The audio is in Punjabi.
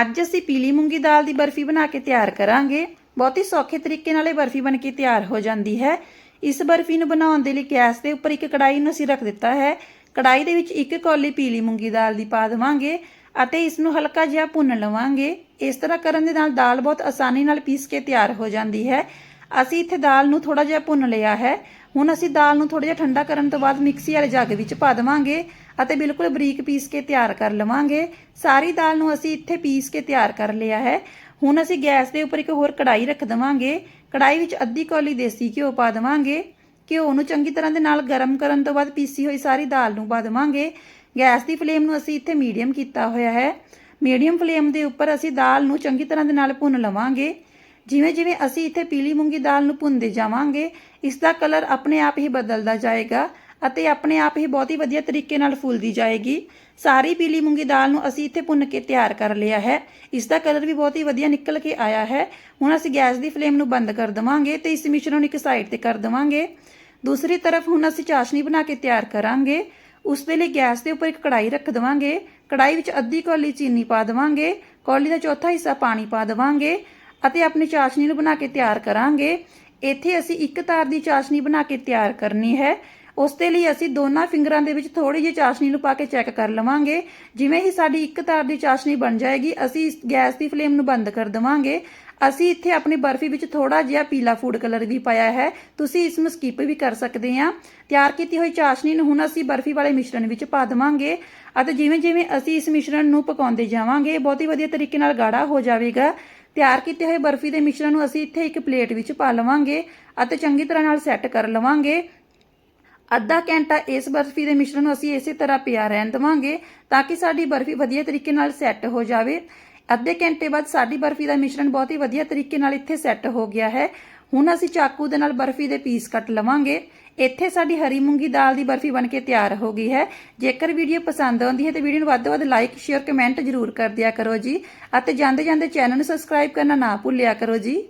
ਅੱਜ ਅਸੀਂ ਪੀਲੀ ਮੂੰਗੀ ਦਾਲ ਦੀ ਬਰਫੀ ਬਣਾ ਕੇ ਤਿਆਰ ਕਰਾਂਗੇ। ਬਹੁਤ ਹੀ ਸੌਖੇ ਤਰੀਕੇ ਨਾਲ ਇਹ ਬਰਫੀ ਬਣ ਕੇ ਤਿਆਰ ਹੋ ਜਾਂਦੀ ਹੈ। ਇਸ ਬਰਫੀ ਨੂੰ ਬਣਾਉਣ ਦੇ ਲਈ ਗੈਸ ਦੇ ਉੱਪਰ ਇੱਕ ਕੜਾਈ ਨੂੰ ਅਸੀਂ ਰੱਖ ਦਿੱਤਾ ਹੈ। ਕੜਾਈ ਦੇ ਵਿੱਚ ਇੱਕ ਕੌਲੀ ਪੀਲੀ ਮੂੰਗੀ ਦਾਲ ਦੀ ਪਾ ਦੇਵਾਂਗੇ ਅਤੇ ਇਸ ਨੂੰ ਹਲਕਾ ਜਿਹਾ ਭੁੰਨ ਲਵਾਂਗੇ। ਇਸ ਤਰ੍ਹਾਂ ਕਰਨ ਦੇ ਨਾਲ ਦਾਲ ਬਹੁਤ ਆਸਾਨੀ ਨਾਲ ਪੀਸ ਕੇ ਤਿਆਰ ਹੋ ਜਾਂਦੀ ਹੈ। ਅਸੀਂ ਇੱਥੇ ਦਾਲ ਨੂੰ ਥੋੜਾ ਜਿਹਾ ਭੁੰਨ ਲਿਆ ਹੈ। ਹੁਣ ਅਸੀਂ ਦਾਲ ਨੂੰ ਥੋੜਾ ਜਿਹਾ ਠੰਡਾ ਕਰਨ ਤੋਂ ਬਾਅਦ ਮਿਕਸੀ ਵਾਲੇ ਜੱਗ ਵਿੱਚ ਪਾ ਦੇਵਾਂਗੇ ਅਤੇ ਬਿਲਕੁਲ ਬਰੀਕ ਪੀਸ ਕੇ ਤਿਆਰ ਕਰ ਲਵਾਂਗੇ। ਸਾਰੀ ਦਾਲ ਨੂੰ ਅਸੀਂ ਇੱਥੇ ਪੀਸ ਕੇ ਤਿਆਰ ਕਰ ਲਿਆ ਹੈ। ਹੁਣ ਅਸੀਂ ਗੈਸ ਦੇ ਉੱਪਰ ਇੱਕ ਹੋਰ ਕੜਾਈ ਰੱਖ ਦੇਵਾਂਗੇ। ਕੜਾਈ ਵਿੱਚ ਅੱਧੀ ਕੌਲੀ ਦੇਸੀ ਘਿਓ ਪਾ ਦੇਵਾਂਗੇ। ਘਿਓ ਨੂੰ ਚੰਗੀ ਤਰ੍ਹਾਂ ਦੇ ਨਾਲ ਗਰਮ ਕਰਨ ਤੋਂ ਬਾਅਦ ਪੀਸੀ ਹੋਈ ਸਾਰੀ ਦਾਲ ਨੂੰ ਪਾ ਦੇਵਾਂਗੇ। ਗੈਸ ਦੀ ਫਲੇਮ ਨੂੰ ਅਸੀਂ ਇੱਥੇ ਮੀਡੀਅਮ ਕੀਤਾ ਹੋਇਆ ਹੈ। ਮੀਡੀਅਮ ਫਲੇਮ ਦੇ ਉੱਪਰ ਅਸੀਂ ਦਾਲ ਨੂੰ ਚੰਗੀ ਤਰ੍ਹਾਂ ਦੇ ਨਾਲ ਭੁੰਨ ਲਵਾਂਗੇ। ਜਿਵੇਂ ਜਿਵੇਂ ਅਸੀਂ ਇੱਥੇ ਪੀਲੀ ਮੂੰਗੀ ਦਾਲ ਨੂੰ ਭੁੰਨਦੇ ਜਾਵਾਂਗੇ ਇਸ ਦਾ ਕਲਰ ਆਪਣੇ ਆਪ ਹੀ ਬਦਲਦਾ ਜਾਏਗਾ ਅਤੇ ਆਪਣੇ ਆਪ ਹੀ ਬਹੁਤ ਹੀ ਵਧੀਆ ਤਰੀਕੇ ਨਾਲ ਫੁੱਲਦੀ ਜਾਏਗੀ। ਸਾਰੀ ਪੀਲੀ ਮੂੰਗੀ ਦਾਲ ਨੂੰ ਅਸੀਂ ਇੱਥੇ ਭੁੰਨ ਕੇ ਤਿਆਰ ਕਰ ਲਿਆ ਹੈ। ਇਸ ਦਾ ਕਲਰ ਵੀ ਬਹੁਤ ਹੀ ਵਧੀਆ ਨਿਕਲ ਕੇ ਆਇਆ ਹੈ। ਹੁਣ ਅਸੀਂ ਗੈਸ ਦੀ ਫਲੇਮ ਨੂੰ ਬੰਦ ਕਰ ਦਵਾਂਗੇ ਤੇ ਇਸ ਮਿਸ਼ਰਣ ਨੂੰ ਇੱਕ ਸਾਈਡ ਤੇ ਕਰ ਦਵਾਂਗੇ। ਦੂਸਰੀ ਤਰਫ ਹੁਣ ਅਸੀਂ ਚਾਸ਼ਨੀ ਬਣਾ ਕੇ ਤਿਆਰ ਕਰਾਂਗੇ। ਉਸ ਦੇ ਲਈ ਗੈਸ ਦੇ ਉੱਪਰ ਇੱਕ ਕੜਾਈ ਰੱਖ ਦਵਾਂਗੇ। ਕੜਾਈ ਵਿੱਚ ਅੱਧੀ ਕੌਲੀ ਚੀਨੀ ਪਾ ਦਵਾਂਗੇ। ਕੌਲੀ ਦਾ ਚੌਥਾ ਹਿੱਸਾ ਪਾਣੀ ਪਾ ਦਵਾਂਗੇ। ਅਤੇ ਆਪਣੀ ਚਾਸ਼ਨੀ ਨੂੰ ਬਣਾ ਕੇ ਤਿਆਰ ਕਰਾਂਗੇ। ਇੱਥੇ ਅਸੀਂ ਇੱਕ ਤਾਰ ਦੀ ਚਾਸ਼ਨੀ ਬਣਾ ਕੇ ਤਿਆਰ ਕਰਨੀ ਹੈ। ਉਸ ਦੇ ਲਈ ਅਸੀਂ ਦੋਨਾਂ ਫਿੰਗਰਾਂ ਦੇ ਵਿੱਚ ਥੋੜੀ ਜਿਹੀ ਚਾਸ਼ਨੀ ਨੂੰ ਪਾ ਕੇ ਚੈੱਕ ਕਰ ਲਵਾਂਗੇ। ਜਿਵੇਂ ਹੀ ਸਾਡੀ ਇੱਕ ਤਾਰ ਦੀ ਚਾਸ਼ਨੀ ਬਣ ਜਾਏਗੀ, ਅਸੀਂ ਇਸ ਗੈਸ ਦੀ ਫਲੇਮ ਨੂੰ ਬੰਦ ਕਰ ਦਵਾਂਗੇ। ਅਸੀਂ ਇੱਥੇ ਆਪਣੀ ਬਰਫੀ ਵਿੱਚ ਥੋੜਾ ਜਿਹਾ ਪੀਲਾ ਫੂਡ ਕਲਰ ਵੀ ਪਾਇਆ ਹੈ। ਤੁਸੀਂ ਇਸ ਨੂੰ ਸਕਿਪ ਵੀ ਕਰ ਸਕਦੇ ਆ ਤਿਆਰ ਕੀਤੀ ਹੋਈ ਚਾਸ਼ਨੀ ਨੂੰ ਹੁਣ ਅਸੀਂ ਬਰਫੀ ਵਾਲੇ ਮਿਸ਼ਰਣ ਵਿੱਚ ਪਾ ਦੇਵਾਂਗੇ। ਅਤੇ ਜਿਵੇਂ ਜਿਵੇਂ ਅਸੀਂ ਇਸ ਮਿਸ਼ਰਣ ਨੂੰ ਪਕਾਉਂਦੇ ਜਾਵਾਂਗੇ, ਬਹੁਤ ਹੀ ਵਧੀਆ ਤਰੀਕੇ ਨਾਲ ਗਾੜਾ ਹੋ ਜਾਵੇਗਾ। ਤਿਆਰ ਕੀਤੇ ਹੋਏ ਬਰਫੀ ਦੇ ਮਿਸ਼ਰਣ ਨੂੰ ਅਸੀਂ ਇੱਥੇ ਇੱਕ ਪਲੇਟ ਵਿੱਚ ਪਾ ਲਵਾਂਗੇ ਅਤੇ ਚੰਗੀ ਤਰ੍ਹਾਂ ਨਾਲ ਸੈੱਟ ਕਰ ਲਵਾਂਗੇ। ਅੱਧਾ ਘੰਟਾ ਇਸ ਬਰਫੀ ਦੇ ਮਿਸ਼ਰਣ ਨੂੰ ਅਸੀਂ ਇਸੇ ਤਰ੍ਹਾਂ ਪਿਆ ਰਹਿਣ ਦੇਵਾਂਗੇ ਤਾਂ ਕਿ ਸਾਡੀ ਬਰਫੀ ਵਧੀਆ ਤਰੀਕੇ ਨਾਲ ਸੈੱਟ ਹੋ ਜਾਵੇ। ਅੱਧੇ ਘੰਟੇ ਬਾਅਦ ਸਾਡੀ ਬਰਫੀ ਦਾ ਮਿਸ਼ਰਣ ਬਹੁਤ ਹੀ ਵਧੀਆ ਤਰੀਕੇ ਨਾਲ ਇੱਥੇ ਸੈੱਟ ਹੋ ਗਿਆ ਹੈ। ਹੁਣ ਅਸੀਂ ਚਾਕੂ ਦੇ ਨਾਲ ਬਰਫੀ ਦੇ ਪੀਸ ਕੱਟ ਲਵਾਂਗੇ। ਇੱਥੇ ਸਾਡੀ ਹਰੀ ਮੂੰਗੀ ਦਾਲ ਦੀ ਬਰਫੀ ਬਣ ਕੇ ਤਿਆਰ ਹੋ ਗਈ ਹੈ। ਜੇਕਰ ਵੀਡੀਓ ਪਸੰਦ ਆਉਂਦੀ ਹੈ ਤੇ ਵੀਡੀਓ ਨੂੰ ਵੱਧ ਤੋਂ ਵੱਧ ਲਾਈਕ ਸ਼ੇਅਰ ਕਮੈਂਟ ਜ਼ਰੂਰ ਕਰ ਦਿਆ ਕਰੋ ਜੀ। ਅਤੇ ਜਾਂਦੇ ਜਾਂਦੇ ਚੈਨਲ ਨੂੰ ਸਬਸਕ੍ਰਾਈਬ ਕਰਨਾ ਨਾ ਭੁੱਲਿਆ ਕਰੋ ਜੀ।